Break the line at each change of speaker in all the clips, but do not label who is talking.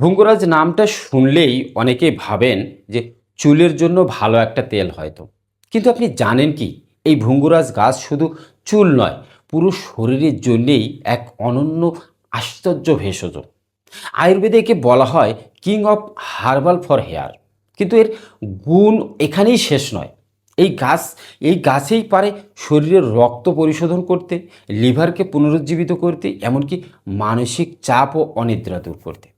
ভৃঙ্গরাজ নামটা শুনলেই অনেকেই ভাবেন যে চুলের জন্য ভালো একটা তেল হয়তো। কিন্তু আপনি জানেন কি? এই ভৃঙ্গরাজ গাছ শুধু চুল নয়, পুরো শরীরের জন্যেই এক অনন্য আশ্চর্য ভেষজ। আয়ুর্বেদে একে বলা হয় king of herbal for hair. কিন্তু এর গুণ এখানেই শেষ নয়। এই গাছ, এই গাছেই পারে শরীরের রক্ত পরিশোধন করতে, লিভারকে পুনরুজ্জীবিত করতে, এমনকি মানসিক চাপ ও অনিদ্রা দূর করতে।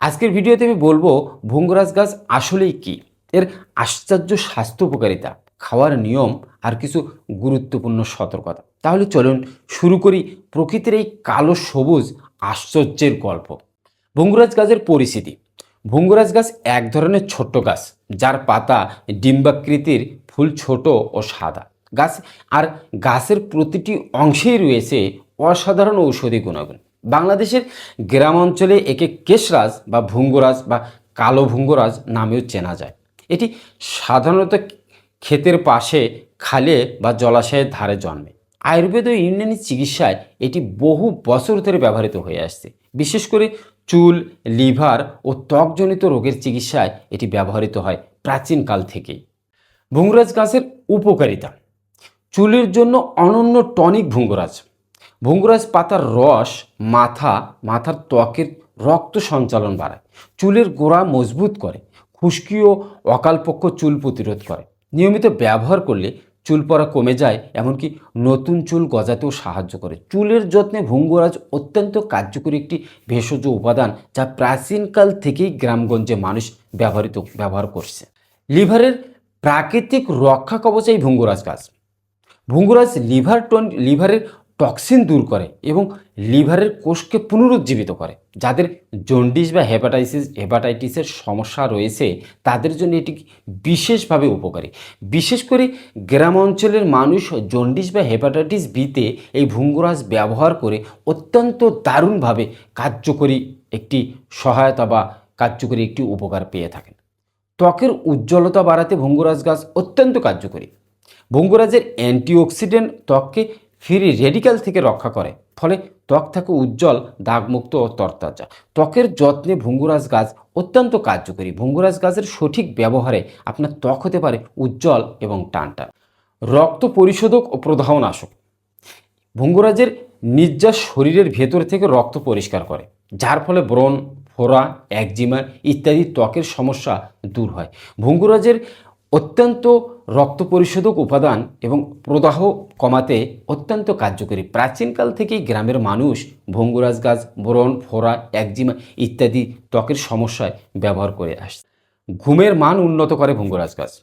আজকের ভিডিওতে আমি বলব ভঙ্গরাজ গাছ আসলেই কি? এর আশ্চর্য স্বাস্থ্য উপকারিতা, খাওয়ার নিয়ম আর কিছু গুরুত্বপূর্ণ সতর্কতা। তাহলে চলুন শুরু করি প্রকৃতির এই কালো সবুজ আশ্চর্যের গল্প। ভঙ্গুরাজ গাছের পরিস্থিতি। ভঙ্গুরাজ গাছ এক ধরনের ছোট্ট গাছ, যার পাতা ডিম্বাকৃতির ফুল ছোট ও সাদা। গাছ আর গাছের প্রতিটি অংশেই রয়েছে অসাধারণ ঔষধি গুণাগুণ। বাংলাদেশের গ্রাম অঞ্চলে একে কেশরাজ বা ভুঙ্গরাজ বা কালো ভুঙ্গরাজ নামেও চেনা যায়। এটি সাধারণত ক্ষেতের পাশে, খালে বা জলাশয়ের ধারে জন্মে। আয়ুর্বেদ ও ইউনানি চিকিৎসায় এটি বহু বছর ধরে ব্যবহৃত হয়ে আসছে। বিশেষ করে চুল, লিভার ও ত্বকজনিত রোগের চিকিৎসায় এটি ব্যবহৃত হয় প্রাচীনকাল থেকেই। ভুঙ্গরাজ গাছের উপকারিতা। চুলের জন্য অনন্য টনিক ভুঙ্গরাজ। ভুঙ্গরাজ পাতার রস মাথা, মাথার ত্বকের রক্ত সঞ্চালন বাড়ায়। চুলের গোড়া মজবুত করে, খুশকি ও অকালপক্ষ চুল প্রতিরোধ করে। নিয়মিত ব্যবহার করলে চুল পড়া কমে যায়, এমনকি নতুন চুল গজাতেও সাহায্য করে। চুলের যত্নে ভুঙ্গরাজ অত্যন্ত কার্যকরী একটি ভেষজ উপাদান যা প্রাচীনকাল থেকেই গ্রামগঞ্জে মানুষ ব্যবহৃত, ব্যবহার করছে। লিভারের প্রাকৃতিক রক্ষা কবচ এই ভুঙ্গরাজ গাছ। ভুঙ্গরাজ লিভার টন, লিভারের টক্সিন দূর করে এবং লিভারের কোষকে পুনরুজ্জীবিত করে। যাদের জন্ডিস বা হেপাটাইসিস, হেপাটাইটিসের সমস্যা রয়েছে, তাদের জন্য এটি বিশেষভাবে উপকারী। বিশেষ করে গ্রাম অঞ্চলের মানুষ জন্ডিস বা হেপাটাইটিস বিতে এই ভুঙ্গরাজ ব্যবহার করে অত্যন্ত দারুণভাবে কার্যকরী একটি সহায়তা বা কার্যকরী একটি উপকার পেয়ে থাকেন। ত্বকের উজ্জ্বলতা বাড়াতে ভঙ্গুরাজ গাছ অত্যন্ত কার্যকরী। ভঙ্গুরাজের অ্যান্টিঅক্সিডেন্ট ত্বককে ফ্রি রেডিক্যাল থেকে রক্ষা করে। ফলে ত্বক থাকে উজ্জ্বল, দাগমুক্ত ও তরতাজা। ত্বকের যত্নে ভঙ্গুরাজ গাছ অত্যন্ত কার্যকরী। ভঙ্গুরাজ গাছের সঠিক ব্যবহারে আপনার ত্বক হতে পারে উজ্জ্বল এবং টানটান। রক্ত পরিশোধক ও প্রদাহনাশক। ভঙ্গুরাজের নির্যাস শরীরের ভেতর থেকে রক্ত পরিষ্কার করে, যার ফলে ব্রণ, ফোড়া একজিমা ইত্যাদি ত্বকের সমস্যা দূর হয়। ভঙ্গুরাজের অত্যন্ত রক্ত পরিশোধক উপাদান এবং প্রদাহ কমাতে অত্যন্ত কার্যকরী। প্রাচীনকাল থেকেই গ্রামের মানুষ ভঙ্গুরাজ গাছ ব্রণ ফোড়া, একজিমা ইত্যাদি ত্বকের সমস্যায় ব্যবহার করে আসছে। ঘুমের মান উন্নত করে ভঙ্গুরাজ গাছ।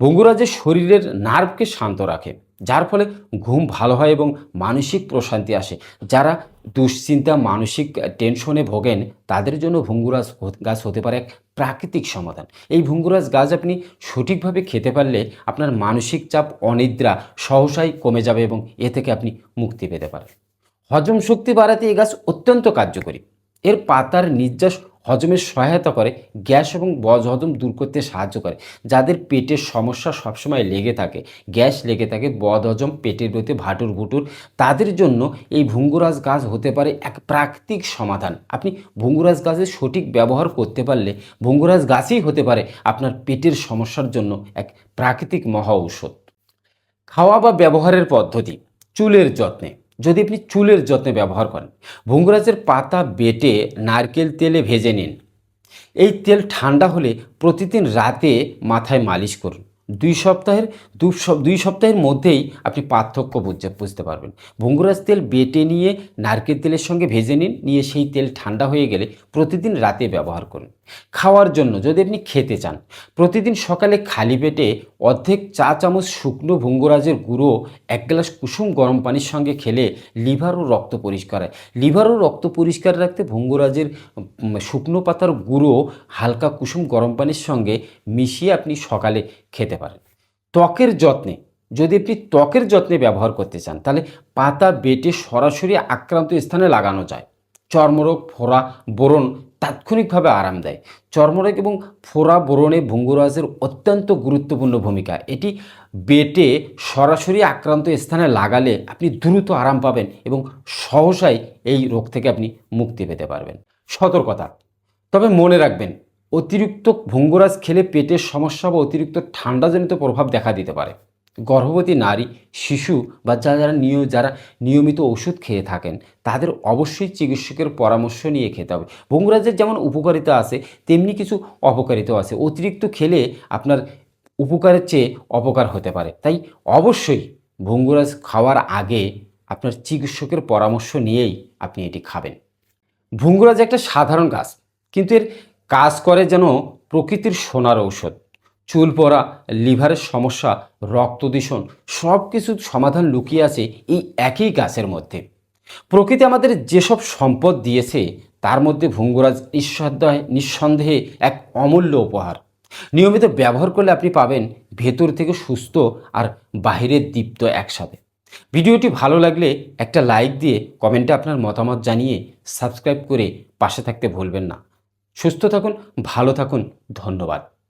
ভঙ্গুরাজের শরীরের নার্ভকে শান্ত রাখে। যার ফলে ঘুম ভালো হয় এবং মানসিক প্রশান্তি আসে। যারা দুশ্চিন্তা, মানসিক টেনশনে ভোগেন, তাদের জন্য ভঙ্গুরাজ গাছ হতে পারে এক প্রাকৃতিক সমাধান। এই ভঙ্গুরাজ গাছ আপনি সঠিকভাবে খেতে পারলে আপনার মানসিক চাপ, অনিদ্রা সহসাই কমে যাবে এবং এ থেকে আপনি মুক্তি পেতে পারেন। হজম শক্তি বাড়াতে এই গাছ অত্যন্ত কার্যকরী। এর পাতার নির্যাস হজমের সহায়তা করে, গ্যাস এবং বজ হজম দূর করতে সাহায্য করে। যাদের পেটের সমস্যা সবসময় লেগে থাকে, গ্যাস লেগে থাকে বদ হজম, পেটের ভিতরে ভাটুর ভুটুর, তাদের জন্য এই ভুঙ্গুরাজ গাছ হতে পারে এক প্রাকৃতিক সমাধান। আপনি ভুঙ্গুরাজ গাছের সঠিক ব্যবহার করতে পারলে ভুঙ্গুরাজ গাছই হতে পারে আপনার পেটের সমস্যার জন্য এক প্রাকৃতিক মহা ঔষধ। খাওয়া বা ব্যবহারের পদ্ধতি, চুলের যত্নে। যদি আপনি চুলের যত্নে ব্যবহার করেন, ভঙ্গুরাজের পাতা বেটে নারকেল তেলে ভেজে নিন। এই তেল ঠান্ডা হলে প্রতিদিন রাতে মাথায় মালিশ করুন। দুই সপ্তাহের দুই সপ্তাহের মধ্যেই আপনি পার্থক্য বুঝতে বুঝতে পারবেন। ভঙ্গুরাজ তেল বেটে নিয়ে নারকেল তেলের সঙ্গে ভেজে নিন, নিয়ে সেই তেল ঠান্ডা হয়ে গেলে প্রতিদিন রাতে ব্যবহার করুন। খাওয়ার জন্য যদি আপনি খেতে চান। প্রতিদিন সকালে খালি পেটে অর্ধেক চা চামচ শুকনো ভঙ্গুরাজের গুঁড়ো, এক গ্লাস কুসুম গরম পানির সঙ্গে খেলে লিভার ও রক্ত পরিষ্কার হয়। লিভার ও রক্ত পরিষ্কার রাখতে ভঙ্গুরাজের শুকনো পাতার গুঁড়ো, হালকা কুসুম গরম পানির সঙ্গে মিশিয়ে আপনি সকালে খেতে পারেন। ত্বকের যত্নে, যদি আপনি ত্বকের যত্নে ব্যবহার করতে চান, তাহলে পাতা বেটে সরাসরি আক্রান্ত স্থানে লাগানো যায়। চর্মরোগ, ফোড়া, বোরন তাৎক্ষণিকভাবে আরাম দেয়। চর্মরোগ এবং ফোড়া বোরণে ভঙ্গুরাজের অত্যন্ত গুরুত্বপূর্ণ ভূমিকা। এটি বেটে সরাসরি আক্রান্ত স্থানে লাগালে আপনি দ্রুত আরাম পাবেন এবং সহসাই এই রোগ থেকে আপনি মুক্তি পেতে পারবেন। সতর্কতা। তবে মনে রাখবেন, অতিরিক্ত ভঙ্গুরাজ খেলে পেটের সমস্যা বা অতিরিক্ত ঠান্ডাজনিত প্রভাব দেখা দিতে পারে। গর্ভবতী নারী, শিশু বা যারা যারা নিয়, যারা নিয়মিত ওষুধ খেয়ে থাকেন, তাদের অবশ্যই চিকিৎসকের পরামর্শ নিয়ে খেতে হবে। ভঙ্গুরাজের যেমন উপকারিতা আছে, তেমনি কিছু অপকারিতাও আছে। অতিরিক্ত খেলে আপনার উপকারের চেয়ে অপকার হতে পারে। তাই অবশ্যই ভঙ্গুরাজ খাওয়ার আগে আপনার চিকিৎসকের পরামর্শ নিয়েই আপনি এটি খাবেন। ভঙ্গুরাজ একটা সাধারণ গাছ কিন্তু এর কাজ করে যেন প্রকৃতির সোনার ঔষধ। চুল পড়া, লিভারের সমস্যা রক্ত দূষণ সব কিছুর সমাধান লুকিয়ে আছে এই একই গাছের মধ্যে। প্রকৃতি আমাদের যেসব সম্পদ দিয়েছে, তার মধ্যে ভঙ্গুরাজ নিঃসন্দেহে নিঃসন্দেহে এক অমূল্য উপহার। নিয়মিত ব্যবহার করলে আপনি পাবেন ভেতর থেকে সুস্থ আর বাহিরের দীপ্ত একসাথে। ভিডিওটি ভালো লাগলে একটা লাইক দিয়ে কমেন্টে আপনার মতামত জানিয়ে সাবস্ক্রাইব করে পাশে থাকতে ভুলবেন না। সুস্থ থাকুন, ভালো থাকুন, ধন্যবাদ।